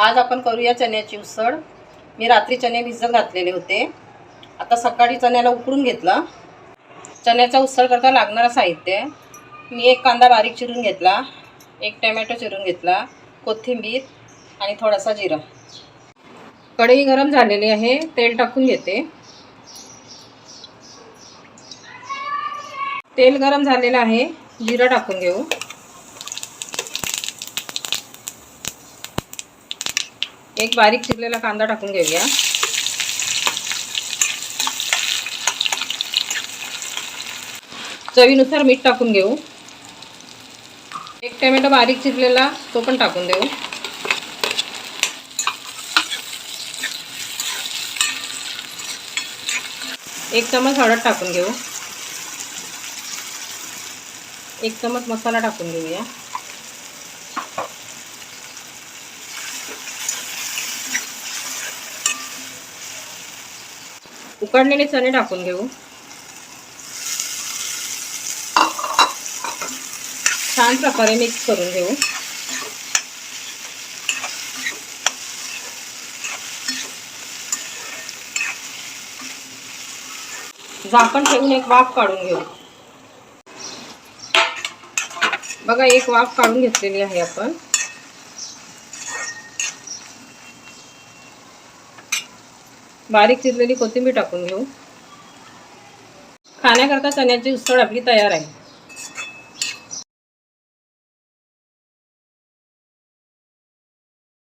आज आपण करूया चण्याची उसळ. मी रात्री चणे भिजत घातलेले होते. आता सकाळी चण्याला उकडून घेतलं. चण्याचा उसळ करता लागणारं साहित्य? मी एक कांदा बारीक चिरून घेतला. एक टमॅटो चिरून घेतला. कोथिंबीर आणि थोडासा जिरा. कढई गरम झालेली आहे. तेल टाकून घेते. तेल गरम झालेलं आहे. जिरं टाकून घेऊ. एक बारीक चिरलेला कांदा टाकून घेऊया. चवीनुसार मीठ टाकून घेऊ. एक टमॅटो बारीक चिरलेला तो पण टाकून देऊ. एक चमच हळद टाकून घेऊ. एक चमच मसाला टाकून घेऊया. उकडलेले चणे टाकून घेऊ. छान प्रकारे मिक्स करून घेऊ. झाकण ठेवून एक वाफ काढून घेऊ. बघा एक वाफ काढून घेतलेली आहे आपण. बारीक चिरलेली कोथिंबीर टाकून घेऊ. खाण्याकरता चण्याची उसळ आपली तयार आहे.